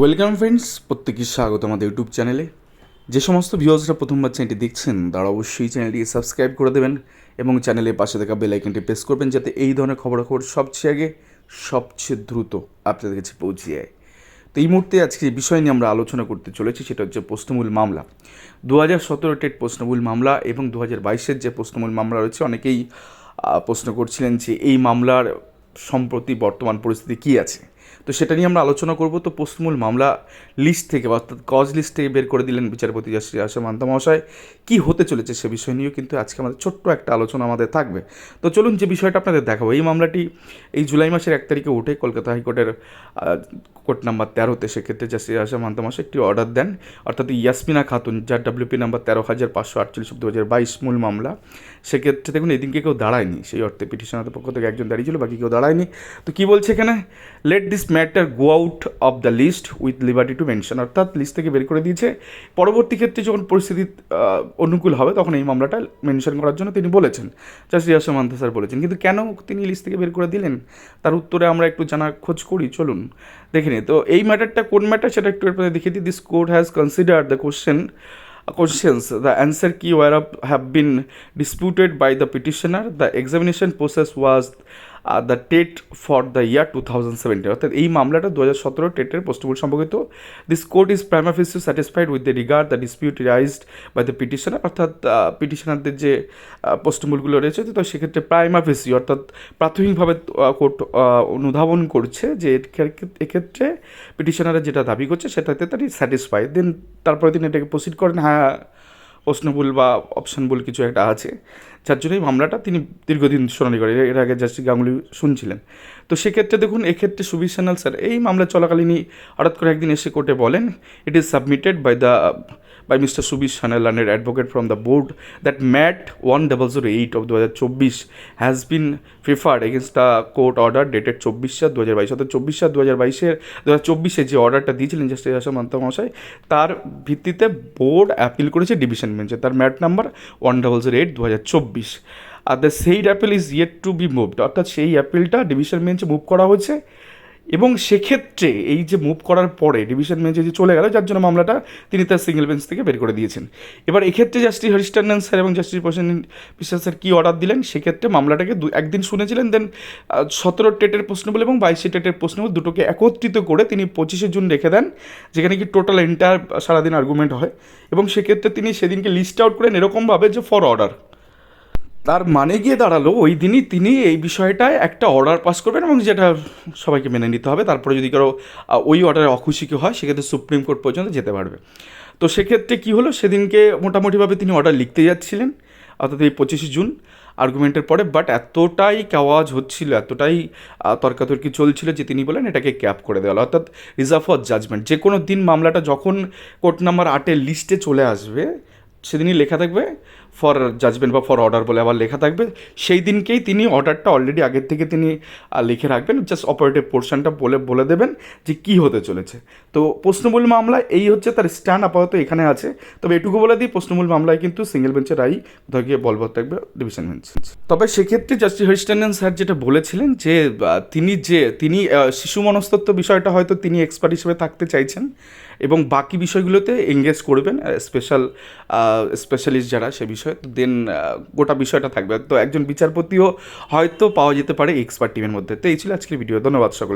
Welcome friends প্রত্যেকে স্বাগত আমাদের ইউটিউব চ্যানেলে যে সমস্ত ভিউয়ার্সরা প্রথমবার চ্যানেলটি দেখছেন, তারা অবশ্যই চ্যানেলটিকে সাবস্ক্রাইব করে দেবেন এবং চ্যানেলের পাশে থাকা বেল আইকনটি প্রেস করবেন যাতে এই ধরনের খবরাখবর সবচেয়ে আগে, সবচেয়ে দ্রুত আপনাদের কাছে পৌঁছে যায়। তো এই মুহূর্তে আজকে যে বিষয় নিয়ে আমরা আলোচনা করতে চলেছি, সেটা হচ্ছে প্রশ্নমূল মামলা। দু হাজার সতেরো টেট প্রশ্নমূল মামলা এবং দু হাজার বাইশের যে প্রশ্নমূল মামলা রয়েছে, অনেকেই প্রশ্ন করছিলেন যে এই মামলার সম্প্রতি বর্তমান পরিস্থিতি কী আছে? তো সেটা নিয়ে আমরা আলোচনা করব। তো প্রশ্নমূল মামলা লিস্ট থেকে অর্থাৎ কজ লিস্ট থেকে বের করে দিলেন বিচারপতি শ্রী আশা মান্তা মহাশয়। কী হতে চলেছে সে বিষয় নিয়েও কিন্তু আজকে আমাদের ছোট্ট একটা আলোচনা আমাদের থাকবে। তো চলুন যে বিষয়টা আপনাদের দেখাবো, এই মামলাটি এই জুলাই মাসের এক তারিখে উঠে কলকাতা হাইকোর্টের কোর্ট নাম্বার তেরোতে সেক্ষেত্রে শ্রী আশা মান্তা মহাশয় একটি অর্ডার দেন। অর্থাৎ ইয়াসমিনা খাতুন, যার ডাব্লিউপি নাম্বার তেরো হাজার পাঁচশো আটচল্লিশ দু হাজার বাইশ মূল মামলা। সেক্ষেত্রে দেখুন, এদিনকে কেউ দাঁড়ায়নি। সেই অর্থে পিটিশনারের পক্ষ থেকে একজন দাঁড়িয়েছিল বাকি কেউ দাঁড়ায়নি। তো কী বলছে এখানে? Let this matter go out of the list with liberty to mention. অর্থাৎ লিস্ট থেকে বের করে দিয়েছে। পরবর্তী ক্ষেত্রে যখন পরিস্থিতি অনুকূল হবে, তখন এই মামলাটা মেনশন করার জন্য তিনি বলেছেন। শ্রী মান্তা স্যার বলেছেন। কিন্তু কেন তিনি লিস্ট থেকে বের করে দিলেন? তার উত্তরে আমরা একটু জানার খোঁজ করি। চলুন, দেখে নিই। তো এই ম্যাটারটা কোন ম্যাটার সেটা একটু আপনাদের দেখিয়ে দিই। This court has consider the question questions. The answer key whereof have been disputed by the petitioner. The examination process was the TET for the year two thousand seventeen অর্থাৎ এই মামলাটা দু হাজার সতেরো টেটের পোস্টবুল সম্পর্কিত। This court is prima facie satisfied with the regard the dispute raised by the petitioner অর্থাৎ পিটিশনারদের যে পোস্টমূলগুলো রয়েছে, তো সেক্ষেত্রে প্রাইমা ফিসি অর্থাৎ প্রাথমিকভাবে কোর্ট অনুধাবন করছে যে এক্ষেত্রে পিটিশনারের যেটা দাবি করছে সেটাতে তারা স্যাটিসফাই দেন তারপরে তিনি এটাকে প্রসিড করেন। হ্যাঁ প্রশ্নবুল বা অপশনবুল কিছু একটা আছে। যার জন্য এই মামলাটা তিনি দীর্ঘদিন শুনানি করেন। এর আগে জাস্টিস গাঙ্গুলি শুনছিলেন। তো সেক্ষেত্রে দেখুন, এক্ষেত্রে সুবীর সান্যাল স্যার, এই মামলা চলাকালীনই হঠাৎ করে একদিন এসে কোর্টে বলেন it is submitted by the by Mr. Subish Sanal and an advocate from the board, that MAT 1008 of 2024 has been preferred against the court order dated চব্বিশ সাত দু হাজার বাইশ অর্থাৎ চব্বিশ সাত দু হাজার বাইশের দু হাজার চব্বিশে যে অর্ডারটা দিয়েছিলেন জাস্টিস আসাম মহাশয়, তার ভিত্তিতে বোর্ড অ্যাপিল করেছে ডিভিশন বেঞ্চে তার MAT number one double zero eight দু হাজার চব্বিশ আর দ্য সেই appeal is yet to be moved অর্থাৎ সেই অ্যাপিলটা ডিভিশন বেঞ্চে মুভ করা হয়েছে। এবং সেক্ষেত্রে এই যে মুভ করার পরে ডিভিশন বেঞ্চে যে চলে গেল, যার জন্য মামলাটা তিনি তার সিঙ্গেল বেঞ্চ থেকে বের করে দিয়েছেন। এবার এক্ষেত্রে জাস্টিস হরিস্টান্ডন স্যার এবং জাস্টিস প্রসেন বিশ্বাস স্যার কী অর্ডার দিলেন? সেক্ষেত্রে মামলাটাকে দু একদিন শুনেছিলেন দেন সতেরো টেটের প্রশ্নবল এবং বাইশে টেটের প্রশ্নবল দুটোকে একত্রিত করে তিনি পঁচিশে জুন রেখে দেন, যেখানে কি টোটাল এন্টার সারাদিন আর্গুমেন্ট হয়। এবং সেক্ষেত্রে তিনি সেদিনকে লিস্ট আউট করেন এরকমভাবে যে ফর অর্ডার তার মানে গিয়ে দাঁড়াল, ওই দিনই তিনি এই বিষয়টায় একটা অর্ডার পাস করবেন এবং যেটা সবাইকে মেনে নিতে হবে। তারপরে যদি কারও ওই অর্ডারে অখুশি কেউ হয়, সেক্ষেত্রে সুপ্রিম কোর্ট পর্যন্ত যেতে পারবে। তো সেক্ষেত্রে কী হলো? সেদিনকে মোটামুটিভাবে তিনি অর্ডার লিখতে যাচ্ছিলেন, অর্থাৎ এই পঁচিশে জুন আর্গুমেন্টের পরে। বাট এতটাই কাওয়াজ হচ্ছিল, এতটাই তর্কাতর্কি চলছিল যে তিনি বলেন এটাকে ক্যাপ করে দেওয়া অর্থাৎ রিজার্ভ ফর জাজমেন্ট যে কোনো দিন মামলাটা যখন কোর্ট নাম্বার আটের লিস্টে চলে আসবে সেদিনই লেখা থাকবে ফর জাজমেন্ট বা ফর অর্ডার বলে আবার লেখা থাকবে। সেই দিনকেই তিনি অর্ডারটা অলরেডি আগের থেকে তিনি লিখে রাখবেন। জাস্ট অপারেটিভ পোর্শনটা বলে বলে দেবেন যে কি হতে চলেছে। তো প্রশ্নমূল মামলা এই হচ্ছে তার স্ট্যান্ড আপাতত এখানে আছে। তবে এটুকু বলে দিই, প্রশ্নমূল মামলায় কিন্তু সিঙ্গেল বেঞ্চের রাই কোথাও গিয়ে বলবৎ থাকবে ডিভিশন বেঞ্চ তবে সেক্ষেত্রে জাস্টিস হরিস্টান্ডন স্যার যেটা বলেছিলেন যে তিনি যে, তিনি শিশু মনস্তত্ব বিষয়টা হয়তো তিনি এক্সপার্ট হিসেবে থাকতে চাইছেন। এবং বাকি বিষয়গুলোতে এঙ্গেজ করবেন স্পেশাল স্পেশালিস্ট যারা সে বিষয়ে দেন গোটা বিষয়টা থাকবে। তো একজন বিচারপতিও হয়তো পাওয়া যেতে পারে এক্সপার্ট টিমের মধ্যে। তো এই ছিল আজকের ভিডিও ধন্যবাদ সকলকে।